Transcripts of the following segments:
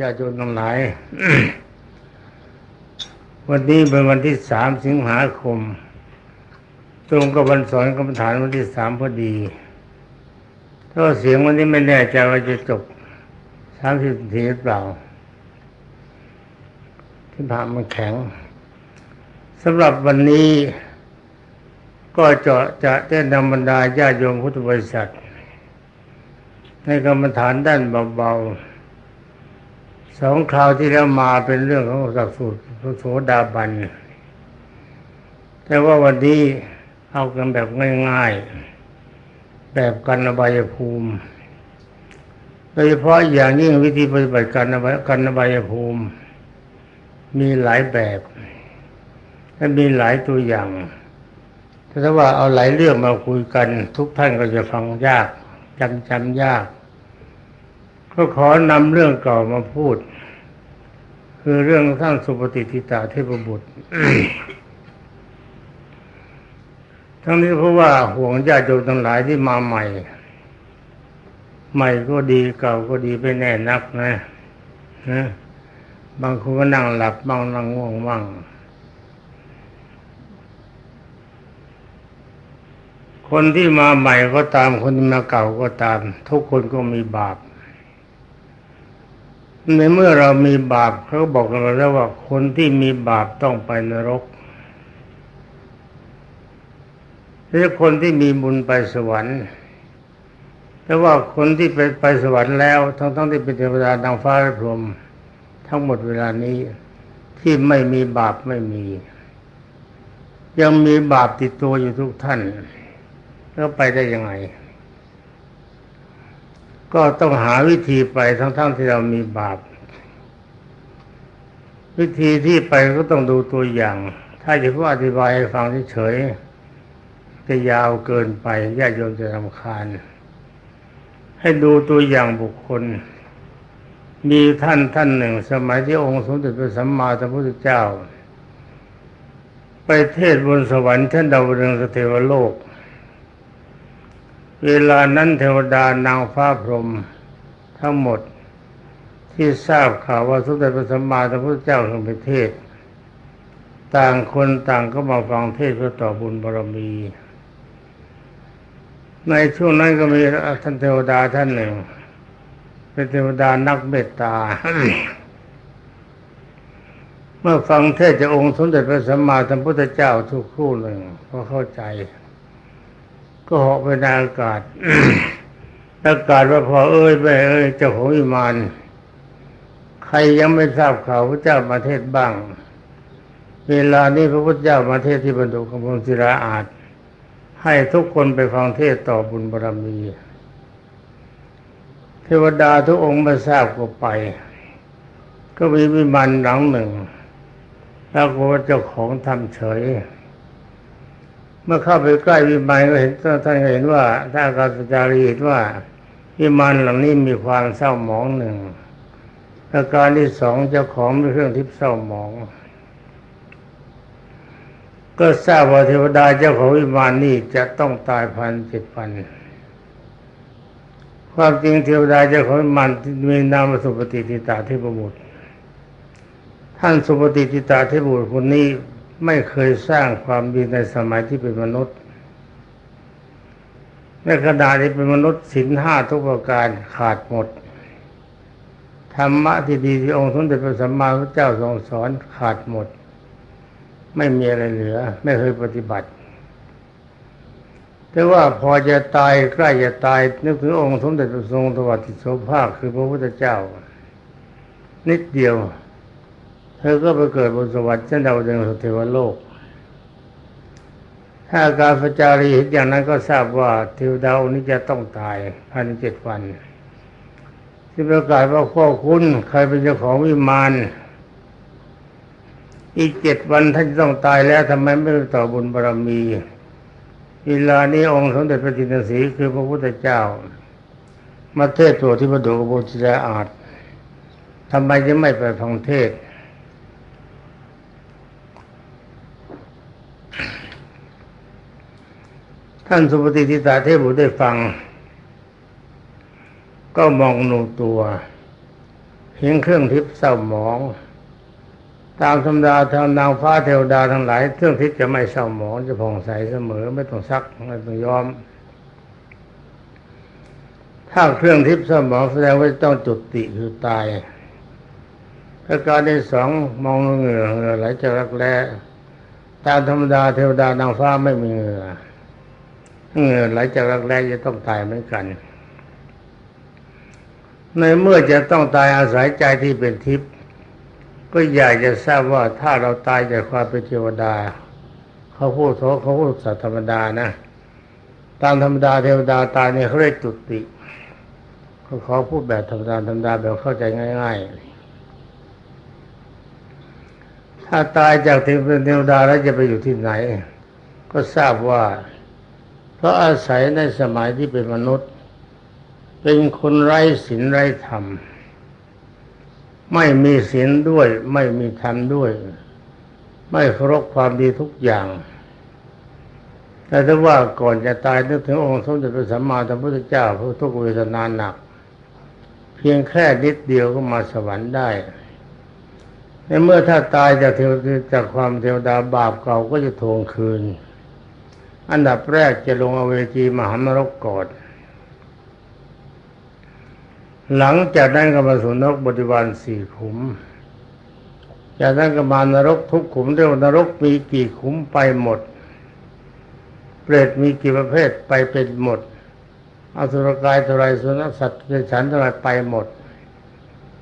ญาติโยมทั้งหลาย วันนี้เป็นวันที่สามสิงหาคม ตรงกับวันสอนกรรมฐานวันที่สามพอดี ถ้าเสียงวันนี้ไม่แน่ใจว่าจะจบสามสิบนาทีหรือเปล่า ที่ผ่านมันแข็งสำหรับวันนี้ ก็จะจะได้นำบรรดาญาติโยมพุทธบริษัท ในกรรมฐานด้านเบาๆ สองคราวที่แล้วมาเป็นเรื่องของสักสูตรโสดาบัน แต่ว่าวันนี้เอากันแบบง่ายๆ แบบกันอบายภูมิ โดยเฉพาะอย่างยิ่งวิธีปฏิบัติการอบายกันอบายภูมิ มีหลายแบบและมีหลายตัวอย่างถ้าว่าเอาหลายเรื่องมาคุยกัน ทุกท่านก็จะฟังยากจำจำยาก ก็ขอนำเรื่องเก่ามาพูด คือเรื่องท่านสุปฏิทิตาเทพบุตร ทั้งนี้เพราะว่าห่วงญาติโยมทั้งหลายที่มาใหม่ ใหม่ก็ดีเก่าก็ดีไปแน่นักนะนะบางคนก็นั่งหลับ บางนั่งง่วงบ้างคนที่มาใหม่ก็ตามคนที่มาเก่าก็ตาม ทุกคนก็มีบาป ในเมื่อเรามีบาปเขาบอกเราแล้วว่าคนที่มีบาปต้องไปนรกหรือคนที่มีบุญไปสวรรค์ แต่ว่าคนที่ไปไปสวรรค์แล้ว ทั้งทั้งที่เป็นเทวดานางฟ้าและพรหมทั้งหมดเวลานี้ที่ไม่มีบาปไม่มี ยังมีบาปติดตัวอยู่ทุกท่านแล้วไปได้ยังไง ก็ต้องหาวิธีไปทั้งๆทที่เรามีบาป วิธีที่ไปก็ต้องดูตัวอย่าง ถ้าจะพูดอธิบายให้ฟังเฉยจะยาวเกินไปญาติโยมจะรำคาญ ให้ดูตัวอย่างบุคคล มีท่านท่านหนึ่ง สมัยที่องค์สมเด็จพระสัมมาสัมพุทธเจ้า ไปเทศบนสวรรค์ท่านดาวดึงสเทวโลก เวลานั้นเทวดานางฟ้าพรหมทั้งหมดที่ทราบข่าวว่าสมเด็จพระสัมมาสัมพุทธเจ้าทรงไปเทศ ต่างคนต่างก็มาฟังเทศเพื่อต่อบุญบารมี ในช่วงนั้นก็มีท่านเทวดาท่านหนึ่ง เป็นเทวดานักเมตตา เมื่อฟังเทศจากองค์สมเด็จพระสัมมาสัมพุทธเจ้าทุกครู่หนึ่งก็เข้าใจ ก็เหาะไปในอากาศอากาศว่าพอเอ้ยไปเอ้ยเจ้าของอิมาน ใครยังไม่ทราบข่าวพระเจ้ามาเทศบ้าง เวลานี้พระพุทธเจ้ามาเทศที่บรรดุกำพงศิราอาจ ให้ทุกคนไปฟังเทศต่อบุญบารมี เทวดาทุกองค์มาทราบก็ไป ก็มีวิมานหลังหนึ่งแล้วก็เจ้าของทำเฉย มื่อเข้าไปใกล้วิมานก็เห็นท่านเห็นว่าถ้าอาการจารีเห็นว่าวิมานหลังนี้มีความเศร้าหมองหนึ่งอาการที่สองเจ้าของเครื่องทิพย์เศร้าหมอง ก็ทราบว่าเทวดาเจ้าของวิมานนี้จะต้องตายพันเจ็ดพันความจริงเทวดาเจ้าของวิมานมีนามสุปฏิทิตาเทพบุตรท่านสุปฏิทิตาเทพบุตรคนนี้ ไม่เคยสร้างความดีในสมัยที่เป็นมนุษย์ในขณะที่เป็นมนุษย์สินห้าทุกประการขาดหมดธรรมะที่ดีที่องค์สมเด็จพระสัมมาสัมพุทธเจ้าทรงสอนขาดหมด ไม่มีอะไรเหลือ ไม่เคยปฏิบัติ แต่ว่าพอจะตายใกล้จะตาย นึกถึงองค์สมเด็จพระทรงทวัติโสภาคคือพระพุทธเจ้า นิดเดียว เธอก็ไปเกิดบนสวรรค์เช่นดาวดึงสเทวโลก ถ้าการพระจารีเห็นอย่างนั้นก็ทราบว่าเทวดาวนี้จะต้องตายภายในเจ็ดวัน ที่ประกาศว่าข้อคุณใครเป็นเจ้าของวิมานอีกเจ็ดวันท่านจะต้องตายแล้วทำไมไม่ต่อบุญบารมี เวลานี้องค์สมเด็จพระจินสีคือพระพุทธเจ้า มาเทศตัวที่พระดุโบจิราอาจทำไมจะไม่ไปฟังเทศ ท่านสุปฏิทิตาเทพบุตรได้ฟัง ก็มองหนูตัวเห็นเครื่องทิพย์เศร้าหมอง ตามธรรมดาทางนางฟ้าเทวดาทั้งหลาย เครื่องทิพย์จะไม่เศร้าหมองจะผ่องใสเสมอไม่ต้องซักไม่ต้องย้อม ถ้าเครื่องทิพย์เศร้าหมองแสดงว่าต้องจุติคือตายประการที่สองมองเหงื่อเหงื่อไหลจากรักแร้ตามธรรมดาเทวดานางฟ้าไม่มีเหงื่อ หงื่อไหลจากรักแร้จะต้องตายเหมือนกัน ในเมื่อจะต้องตายอาศัยใจที่เป็นทิพย์ก็อยากจะทราบว่าถ้าเราตายจากความเป็นเทวดา เขาพูดเขาเขาพูดสัตว์ธรรมดานะ ตามธรรมดาเทวดาตายเนี่ยเขาเรียกจุติเขาขอพูดแบบธรรมดาธรรมดาแบบเข้าใจง่าย ๆ ถ้าตายจากเทวดาแล้วจะไปอยู่ที่ไหน ก็ทราบว่า เพราะอาศัยในสมัยที่เป็นมนุษย์ เป็นคนไร้ศีลไร้ธรรม ไม่มีศีลด้วย ไม่มีธรรมด้วย ไม่เคารพความดีทุกอย่าง แต่ถ้าว่าก่อนจะตายนึกถึงองค์สมเด็จพระสัมมาสัมพุทธเจ้าผู้ทุกเวทนาหนัก เพียงแค่นิดเดียวก็มาสวรรค์ได้ในเมื่อถ้าตายจากเทวจากความเทวดาบาปเก่าก็จะทวงคืน อันดับแรกจะลงอเวจีมหานรกก่อนหลังจากนั้นก็มาสู่นรกบริวารสี่ขุม จากนั้นก็มานรกทุกขุมเรียกว่านรกมีกี่ขุมไปหมด เปรตมีกี่ประเภทไปเป็นหมดอสุรกายเท่าไรสุนัขสัตว์เป็นฉันเท่าไรไปหมด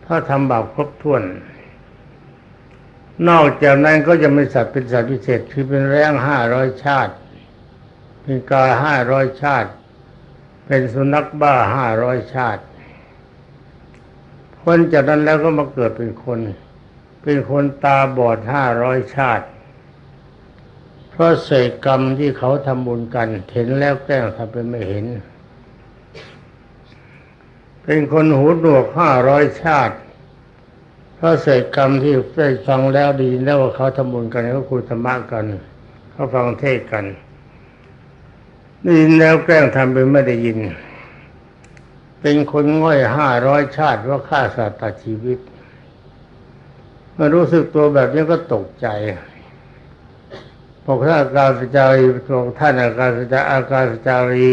ถ้าทำบาปครบถ้วน นอกจากนั้นก็จะม่สัตว์เป็นสัตว์พิเศษคือเป็นแรงห้าร้อยชาติ เป็นกาห้าร้อยชาติ เป็นสุนัขบ้าห้าร้อยชาติพ้นจากนั้นแล้วก็มาเกิดเป็นคน เป็นคนตาบอดห้าร้อยชาติ เพราะเศษกรรมที่เขาทำบุญกัน เห็นแล้วแกล้งทำเป็นไม่เห็น เป็นคนหูหนวกห้าร้อยชาติเพราะเศษกรรมที่ได้ฟังแล้วดีแล้วว่าเขาทำบุญกันเขาคุยธรรมะกัน เขาฟังเทศกัน ได้ยินแล้วแกล้งทำเป็นไม่ได้ยิน เป็นคนง่อยห้าร้อยชาติว่าฆ่าสัตว์ตัดชีวิตเมื่อรู้สึกตัวแบบนี้ก็ตกใจบอกท่านอาการสจารีบอกท่านอาการสจาอาการสจารี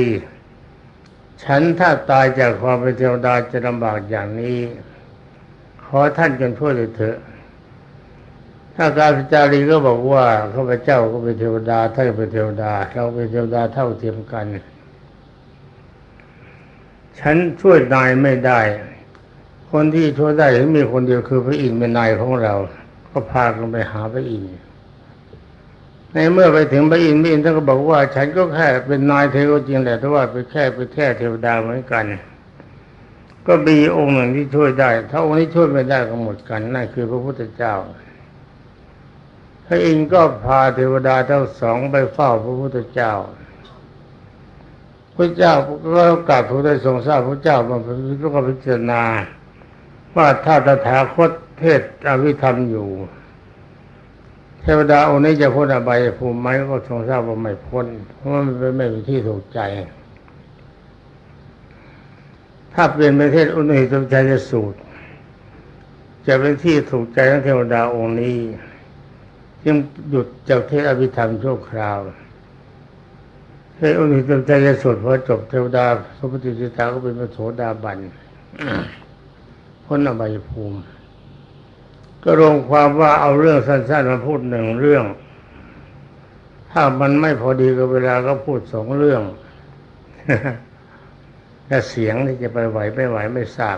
ฉันถ้าตายจากความเป็นเทวดาจะลำบากอย่างนี้ ขอท่านจนช่วยเถอะ ถ้าการสจารีก็บอกว่าข้าพเจ้าก็เป็นเทวดาท่านเป็นเทวดา เราเป็นเทวดาเท่าเทียมกัน ฉันช่วยนายไม่ได้ คนที่ช่วยได้มีคนเดียวคือพระอินทร์เป็นนายของเรา ก็พากันไปหาพระอินทร์ในเมื่อไปถึงพระอินทร์พระอินทร์ท่านก็บอกว่า ฉันก็แค่เป็นนายเทวจริงแหละแต่ว่าไปแค่ไปแค่เทวดาเหมือนกัน ก็มีองค์หนึ่งที่ช่วยได้ ถ้าองค์นี้ช่วยไม่ได้ก็หมดกันนั่นคือพระพุทธเจ้า พระอินทร์ก็พาเทวดาทั้งสองไปเฝ้าพระพุทธเจ้าพระเจ้าก็กราบทูลได้ทรงทราบพระเจ้ามาก็พิจารณา ว่าถ้าตถาคตเทศอวิธรรมอยู่ เทวดาองค์นี้จะพ้นอบายภูมิไหมก็ทรงทราบว่าไม่พ้น เพราะมันเป็นไม่เป็นที่ถูกใจ ถ้าเป็นประเทศอุณหิตใจจะสูตร จะเป็นที่ถูกใจของเทวดาองค์นี้ จึงหยุดจากเทศอภิธรรมชั่วคราวเทศอุณหิตใจจะสูตรพอจบเทวดาสมปติสิตาก็เป็นพระโสดาบันพ้นอบายภูมิ ก็รวมความว่าเอาเรื่องสั้นๆมาพูดหนึ่งเรื่อง ถ้ามันไม่พอดีกับเวลาก็พูดสองเรื่องแต่เสียงที่จะไปไหวไม่ไหวไม่ทราบ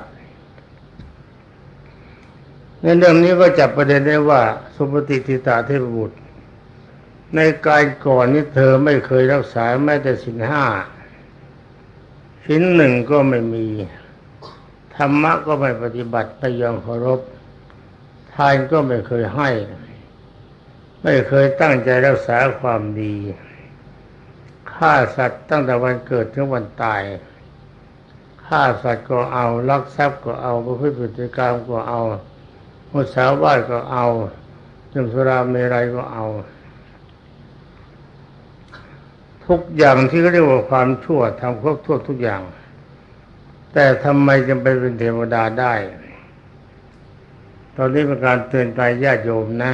ในเรื่องนี้ก็จับประเด็นได้ว่า สุปฏิทิตาเทพบุตร ในการก่อนนี้เธอไม่เคยรักษาแม้แต่สินห้าชิ้นหนึ่งก็ไม่มี ธรรมะก็ไม่ปฏิบัติไม่ยอมเคารพทานก็ไม่เคยให้ ไม่เคยตั้งใจรักษาความดีฆ่าสัตว์ตั้งแต่วันเกิดถึงวันตายฆ่าสัตว์ก็เอาลักทรัพย์ก็เอาประพฤติพฤติกรรมก็เอา มุสาวาทก็เอาดื่มสุราเมรัยก็เอา ทุกอย่างที่เขาเรียกว่าความชั่วทำครบทั่วทุกอย่าง แต่ทำไมจึงไปเป็นเทวดาได้ ตอนนี้เป็นการเตือนใจญาติโยมนะ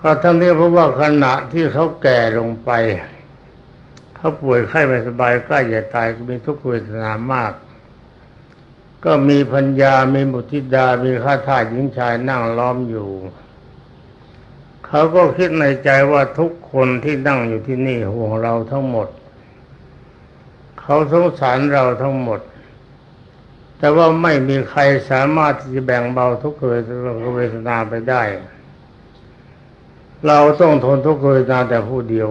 ก็ทั้งนี้เพราะว่าขณะที่เขาแก่ลงไป เขาป่วยไข้ไม่สบายใกล้จะตายก็มีทุกขเวทนามาก ก็มีพัญญา มีบุตรธิดา มีข้าทาสหญิงชายนั่งล้อมอยู่ เขาก็คิดในใจว่าทุกคนที่นั่งอยู่ที่นี่ห่วงเราทั้งหมด เขาสงสารเราทั้งหมด แต่ว่าไม่มีใครสามารถที่จะแบ่งเบาทุกขเวทนาไปได้ เราต้องทนทุกขเวทนาแต่ผู้เดียว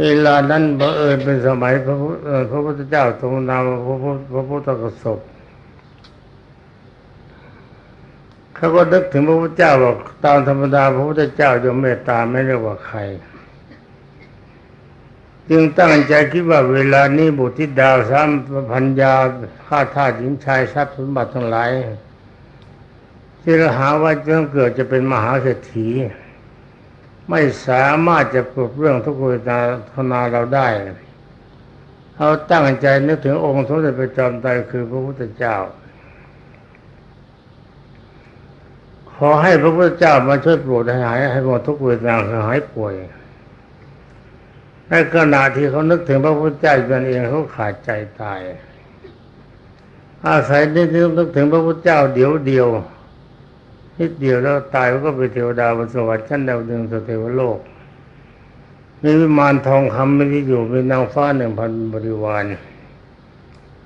เวลานั้นบังเอิญเป็นสมัยพระพระพุทธเจ้าทรงนามพระพระพุทธกสบเขาก็นึกถึงพระพุทธเจ้าบอกตามธรรมดาพระพุทธเจ้าจะเมตตาไม่เรียกว่าใคร จึงตั้งใจคิดว่าเวลานี้บุตรธิดาสามพันยาข้าทาสหญิงชายทรัพย์สมบัติทั้งหลายที่เราหาว่าจะเกิดจะเป็นมหาเศรษฐี ไม่สามารถจะปลดเรื่องทุกข์เวทนาทนาเราได้เขาตั้งใจนึกถึงองค์สมเด็จพระจอมไตรคือพระพุทธเจ้า ขอให้พระพุทธเจ้ามาช่วยปรดให้หายให้หมดทุกเวทนาหายป่วยในขณะที่เขานึกถึงพระพุทธเจ้าตนเองเขาขาดใจตาย อาศัยนึกนึกถึงพระพุทธเจ้าเดียวเดียว นิดเดียวแล้วตายก็ไปเทวดาบนสวรรค์ชั้นดาวดึงสเทวโลกมีวิมานทองคำไม่ได้อยู่มีนางฟ้าหนึ่งพันบริวาร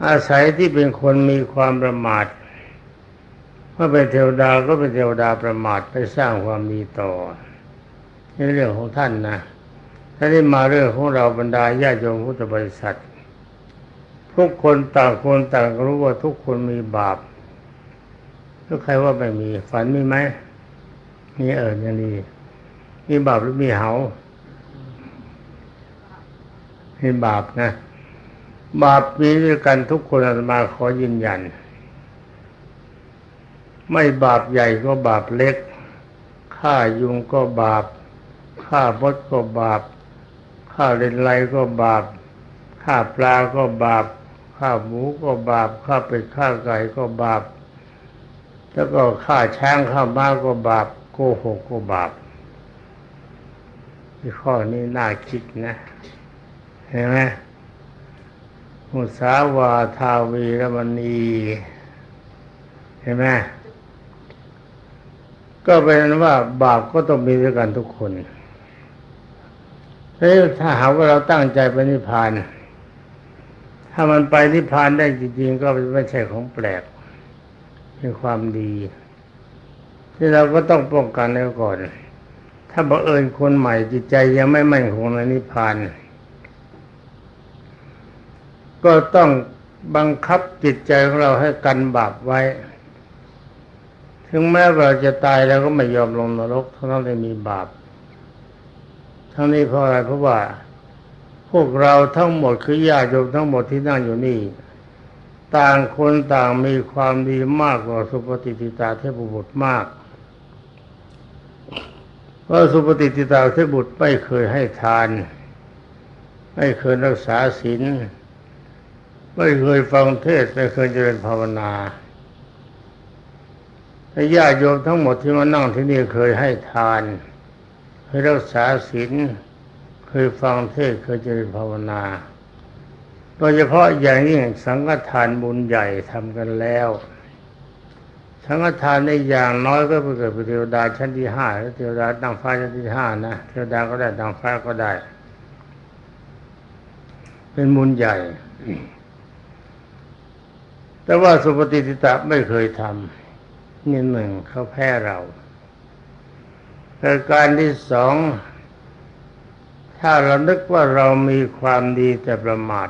อาศัยที่เป็นคนมีความประมาทเมื่อเป็นเทวดาก็เป็นเทวดาประมาทไปสร้างความดีต่อในเรื่องของท่านนะถ้าได้มาเรื่องของเราบรรดาญาโยมพุทธบริษัท ทุกคนต่างคนต่างรู้ว่าทุกคนมีบาป ถ้าใครว่าไม่มี ฝันมีไหมมีเอิญยังดีมีบาปหรือมีเหามีบาปนะ บาปมีด้วยกันทุกคนอาตมาขอยืนยัน ไม่บาปใหญ่ก็บาปเล็กฆ่ายุงก็บาปฆ่ามดก็บาปข้าเลนไรก็บาปข้าปลาก็บาปข้าหมูก็บาปข้าเป็ดข้าไก่ก็บาป แล้วก็ข้าช้างข้าม้าก็บาปโกหกก็บาปที่ข้อนี้น่าคิดนะ เห็นไหมมุสาวาทาวีรมณีเห็นไหมก็เป็นว่าบาปก็ต้องมีด้วยกันทุกคนถ้าหากว่าเราตั้งใจไปนิพพาน ถ้ามันไปนิพพานได้จริงๆ ก็ไม่ใช่ของแปลก เป็นความดีที่เราก็ต้องป้องกันไว้ก่อน ถ้าบังเอิญคนใหม่จิตใจยังไม่มั่นคงในนิพพาน ก็ต้องบังคับจิตใจของเราให้กันบาปไว้ ถึงแม้เราจะตายแล้วก็ไม่ยอมลงนรกเท่านั้นเลยมีบาป ทั้งนี้เพราะอะไรเพราะว่า พวกเราทั้งหมดคือญาติโยมทั้งหมดที่นั่งอยู่นี่ ต่างคนต่างมีความดีมากกว่าสุปฏิทิตาเทพบุตรมาก เพราะสุปฏิทิตาเทพบุตรไม่เคยให้ทาน ไม่เคยรักษาศีลไม่เคยฟังเทศไม่เคยเจริญภาวนาแต่ญาติโยมทั้งหมดที่มานั่งที่นี่เคยให้ทาน เคยรักษาศีล เคยฟังเทศเคยเจริญภาวนา โดยเฉพาะอย่างยิ่งสังฆทานบุญใหญ่ทำกันแล้ว สังฆทานในอย่างน้อยก็เกิดเป็นเทวดาชั้นที่ห้าเทวดาดังฟ้าชั้นที่ห้านะเทวดาก็ได้ดังฟ้าก็ได้ เป็นบุญใหญ่ แต่ว่าสุปฏิทิตะไม่เคยทำนี่หนึ่งเขาแพ้เราประการที่สองถ้าเรานึกว่าเรามีความดีแต่ประมาท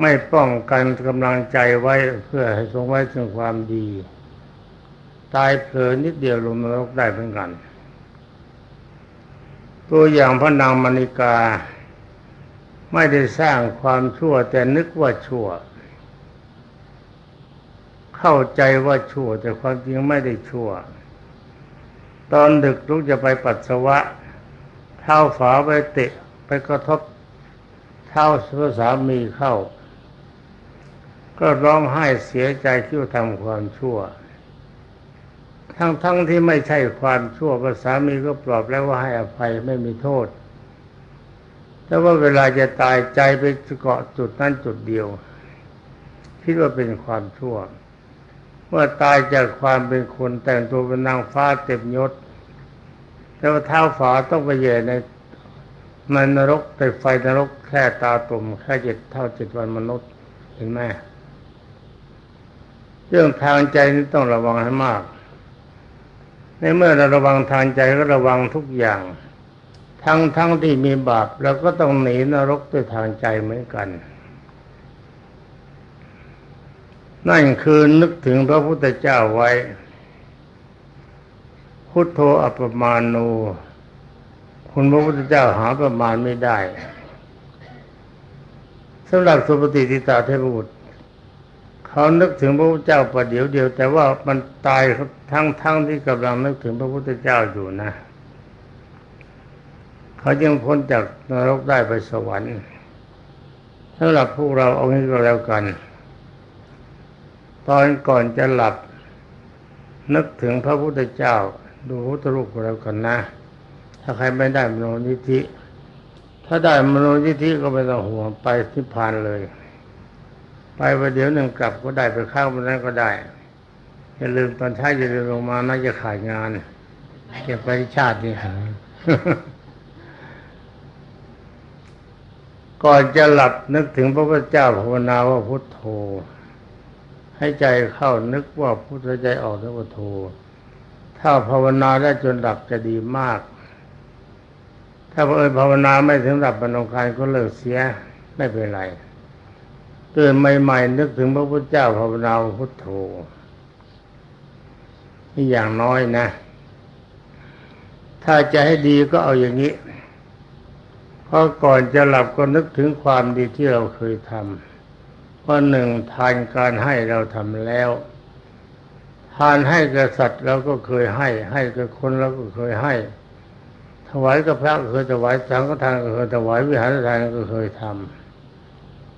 ไม่ป้องกันกำลังใจไว้เพื่อให้ทรงไว้ถึงความดี ตายเผลอนิดเดียวลงนรกได้เหมือนกัน ตัวอย่างพระนางมณิกา ไม่ได้สร้างความชั่วแต่นึกว่าชั่ว เข้าใจว่าชั่ว แต่ความจริงไม่ได้ชั่ว ตอนดึกลุกจะไปปัสสาวะ เท้าฝาไปเตะไปกระทบเท้าสามีเข้า ก็ร้องไห้เสียใจที่ทำความชั่ว ทั้งทั้งที่ไม่ใช่ความชั่วพระสามีก็ปลอบแล้วว่าให้อภัยไม่มีโทษ แต่ว่าเวลาจะตายใจไปเกาะจุดนั้นจุดเดียว คิดว่าเป็นความชั่วว่าตายจากความเป็นคนแต่งตัวเป็นนางฟ้าเต็มยศ แต่ว่าเท้าฝาต้องไปเย่ในในนรกแต่ไฟนรกแค่ตาตุ่มแค่เจ็ดเท่าเจ็ดวันมนุษย์เห็นไหม เรื่องทางใจนี่ต้องระวังให้มาก ในเมื่อเราระวังทางใจก็ระวังทุกอย่าง ทั้งทั้งที่มีบาปเราก็ต้องหนีนรกด้วยทางใจเหมือนกัน นั่นคือนึกถึงพระพุทธเจ้าไว้ พุทโธอัปปมาโนคุณพระพุทธเจ้าหาประมาณไม่ได้สำหรับสุปฏิทิตาเทพบุตร เขานึกถึงพระพุทธเจ้าประเดี๋ยวเดียว แต่ว่ามันตายทั้งทั้งที่กำลังนึกถึงพระพุทธเจ้าอยู่นะ เขายังพ้นจากนรกได้ไปสวรรค์สำหรับพวกเราเอางี้ก็แล้วกัน ตอนก่อนจะหลับ นึกถึงพระพุทธเจ้า ดูพุทธรูปก็แล้วกันนะ ถ้าใครไม่ได้มโนนิธิ ถ้าได้มโนนิธิก็ไม่ต้องห่วงไปที่พานเลย ไปประเดี๋ยวหนึ่งกลับก็ได้ไปเข้าวันนั้นก็ได้ อย่าลืมตอนท้ายอย่าลืมลงมาน่าจะขาดงาน เก็บไปชาตินี่ก่อนจะหลับนึกถึงพระพุทธเจ้าภาวนาว่าพุทโธ ให้ใจเข้านึกว่าพุทธใจออกนึกว่าโธถ้าภาวนาได้จนหลับจะดีมาก ถ้าเออภาวนาไม่ถึงหลับบรรลุการก็เลิกเสียไม่เป็นไร ตื่นใหม่ๆนึกถึงพระพุทธเจ้าภาวนาพุทโธนี่อย่างน้อยนะ ถ้าจะให้ดีก็เอาอย่างนี้เพราะก่อนจะหลับก็นึกถึงความดีที่เราเคยทำว่าหนึ่งทานการให้เราทำแล้ว ทานให้กับสัตว์เราก็เคยให้ ให้กับคนเราก็เคยให้ ถวายกับพระเคยถวายสังฆทานก็เคยถวายวิหารทานก็เคยทำ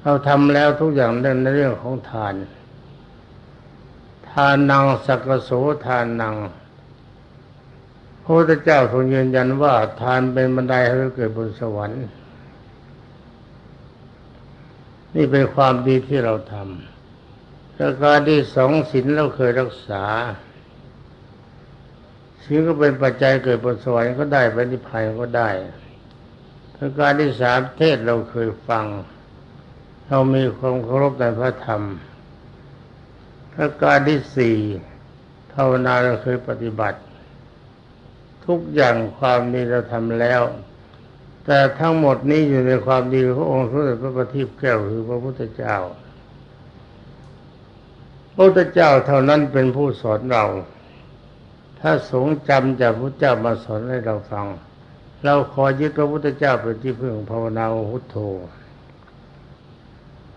เราทำแล้วทุกอย่างเรื่องในเรื่องของทาน ทานนังสักโสทานนังพระพุทธเจ้าทรงยืนยันว่าทานเป็นบันไดให้เกิดบนสวรรค์ นี่เป็นความดีที่เราทำประการที่สองศีลเราเคยรักษาศีลก็เป็นปัจจัยเกิดบนสวรรค์ก็ได้ไปนิพพานก็ได้ประการที่สามเทศเราเคยฟัง เรามีความเคารพในพระธรรมประการที่สี่ภาวนาเราเคยปฏิบัติ ทุกอย่างความดีเราทำแล้ว แต่ทั้งหมดนี้อยู่ในความดีของพระองค์สมเด็จพระบัณฑิตแก้วคือพระพุทธเจ้า พระพุทธเจ้าเท่านั้นเป็นผู้สอนเรา ถ้าสงจำจากพระเจ้ามาสอนให้เราฟัง เราขอยึดพระพุทธเจ้าเป็นที่พึ่งภาวนาพุทโธ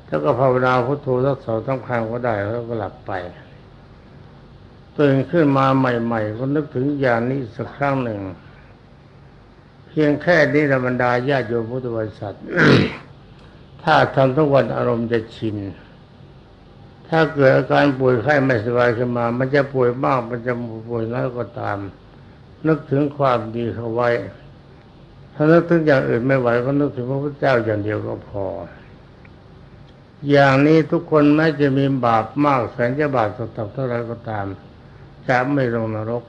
ถ้าก็ภาวนาพุทโธสักสองสาครั้งก็ได้แล้วก็หลับไปตื่นขึ้นมาใหม่ ๆ ก็นึกถึงอย่างนี้สักครั้งหนึ่ง เพียงแค่นี้ธรรมดาญาติโยมพุทธบริษัทถ้าทำทุกวันอารมณ์จะชิน ถ้าเกิดอาการป่วยไข้ไม่สบายขึ้นมา มันจะป่วยมากมันจะป่วยน้อยก็ตาม นึกถึงความดีเขาไว้ ถ้านึกถึงอย่างอื่นไม่ไหวก็นึกถึงพระพุทธเจ้าอย่างเดียวก็พอ อย่างนี้ทุกคนแม้จะมีบาปมากแสนจะบาปสักเท่าไรก็ตามจะไม่ลงนรก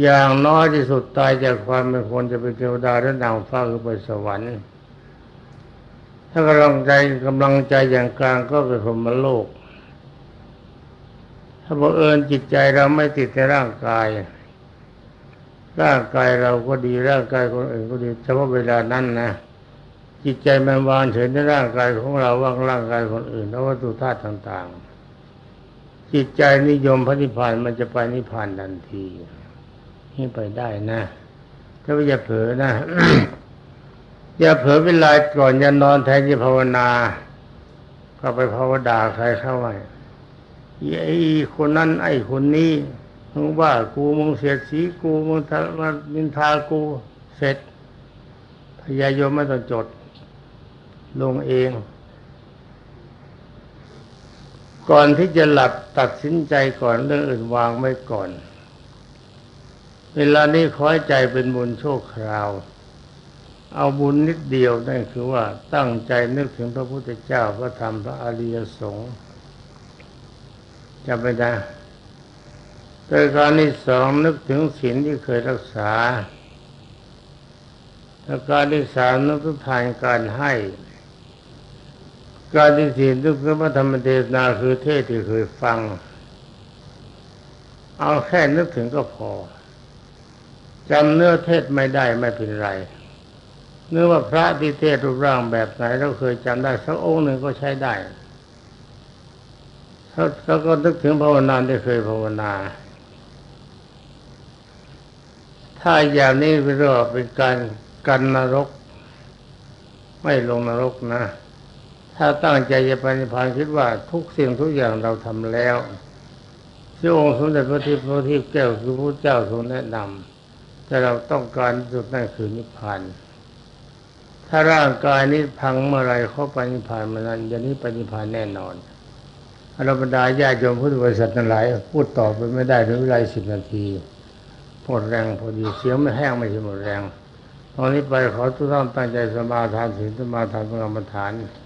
อย่างน้อยที่สุดตายจากความเป็นคนจะเป็นเทวดาและนางฟ้าคือไปสวรรค์ ถ้ากำลังใจกำลังใจอย่างกลางก็เป็นพรมโลก ถ้าบังเอิญจิตใจเราไม่ติดในร่างกาย ร่างกายเราก็ดีร่างกายคนอื่นก็ดีเฉพาะเวลานั้นนะ จิตใจมันวางเฉยในร่างกายของเราว่างร่างกายคนอื่นแล้ววัตถุธาตุต่างๆ จิตใจนิยมพระนิพพานมันจะไปนิพพานทันทีนี่ไปได้นะถ้าไม่อย่าเผลอนะอย่าเผลอเวลาก่อนจะนอนแทนที่ภาวนา ก็ไปภาวดาใครเข้าไว้ไอ้คนนั้น ไอ้คนนี้มึงว่ากูมึงเสียดสีกูมึงทามินทากูเสร็จพยายมไม่ต้องจด ลงเอง ก่อนที่จะหลับตัดสินใจก่อนเรื่องอื่นวางไว้ก่อน เวลานี้ขอให้ใจเป็นบุญโชคคราว เอาบุญนิดเดียวนั่นคือว่าตั้งใจนึกถึงพระพุทธเจ้าพระธรรมพระอริยสงฆ์จำไปได้โดยการที่สองนึกถึงศีลที่เคยรักษาและการที่สามนึกถึงทานการให้ การที่สี่นึกถึงพระธรรมเทศนาคือเทศที่เคยฟัง เอาแค่นึกถึงก็พอจำเนื้อเทศไม่ได้ไม่เป็นไรเนื้อว่าพระที่เทศรูปร่างแบบไหนเราเคยจำได้สักองค์หนึ่งก็ใช้ได้แล้วก็นึกถึงภาวนาที่เคยภาวนา ถ้าอย่างนี้เรียกว่าเป็นการกันนรก ไม่ลงนรกนะ ถ้าตั้งใจจะไปนิพพานคิดว่าทุกสิ่งทุกอย่างเราทำแล้วที่องค์สมเด็จพระทิพย์พระทิพย์แก้วคือพระเจ้าทรงแนะนำแต่เราต้องการที่สุดนั่นคือนิพพานถ้าร่างกายนี้พังเมื่อไรเขาไปนิพพานเมื่อนั้นอย่างนี้ไปนิพพานแน่นอนอรบรรดาญาโยมพุทธบริษัททั้งหลายพูดต่อไปไม่ได้ถึงเวลาสิบนาทีหมดแรงพอดีเสียงไม่แห้งไม่ใช่หมดแรง ตอนนี้ไปขอทุกท่านตั้งใจสมาทานศีลสมาทานกรรมฐานาาตระทูเวสาสติขันธ์พานังอมัสสะโนธรมานาน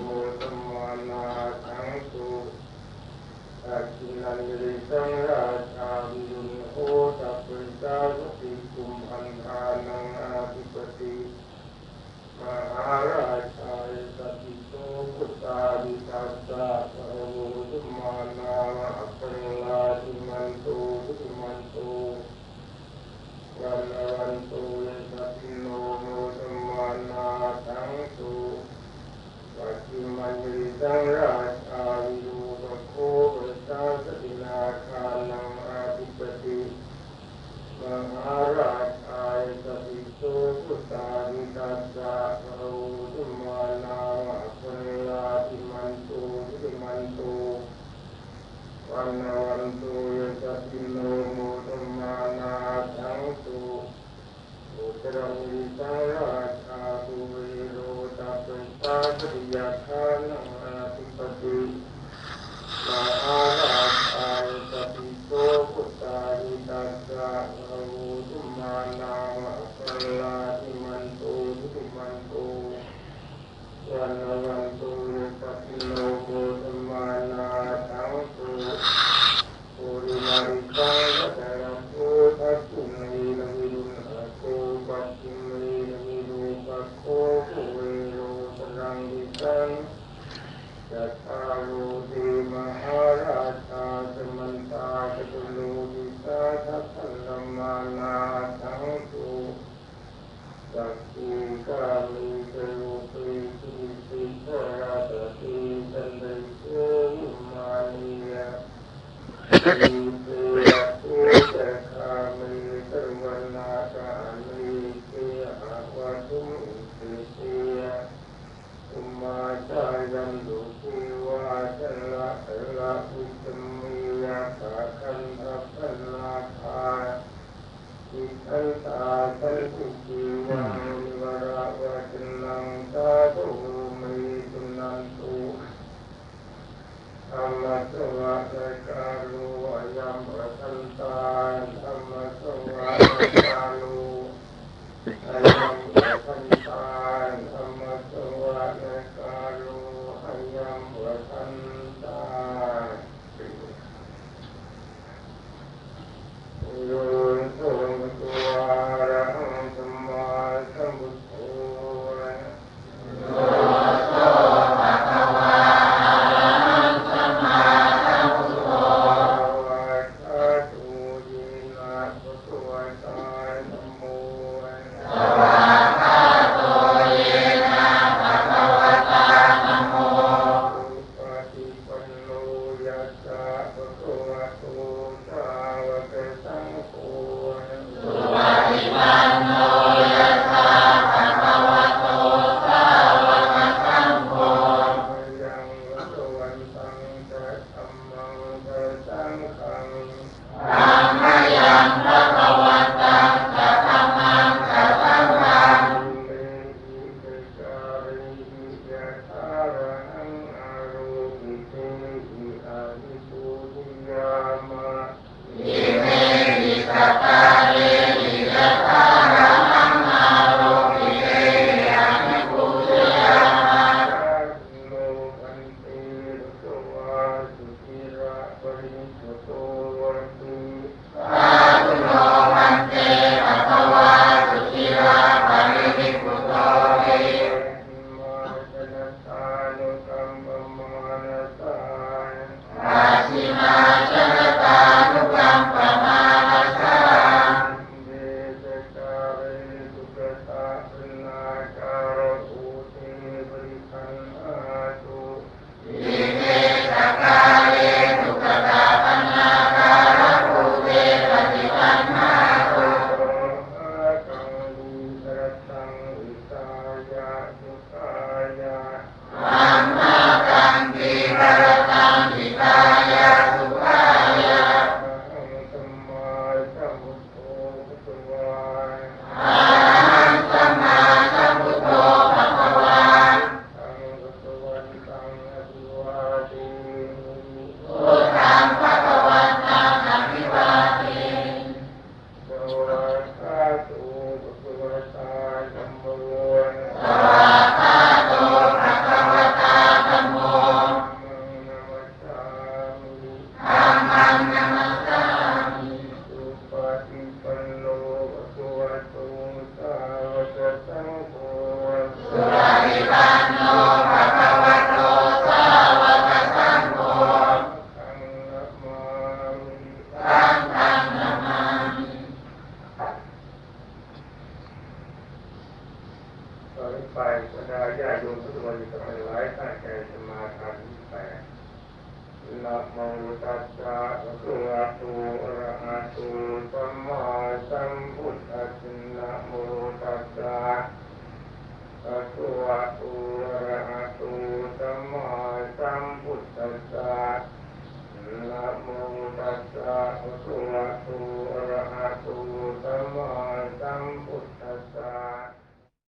กินันยิสังราชาวิยุนโหตัปปิตาสติคุมพันธานังอาธิปติมหาราชายสติโสกุตาริตัสสะโอตุมานาปัลลาธิมันตุสิมันตุวันวันตุยสัตติโนโมธรรมานาทังตุ ปัจจิมันยิสังราชาวิโยบโคป ตาสตินาคานังอาทิปติมหาราชายสติโสพุตานิตัสสะโร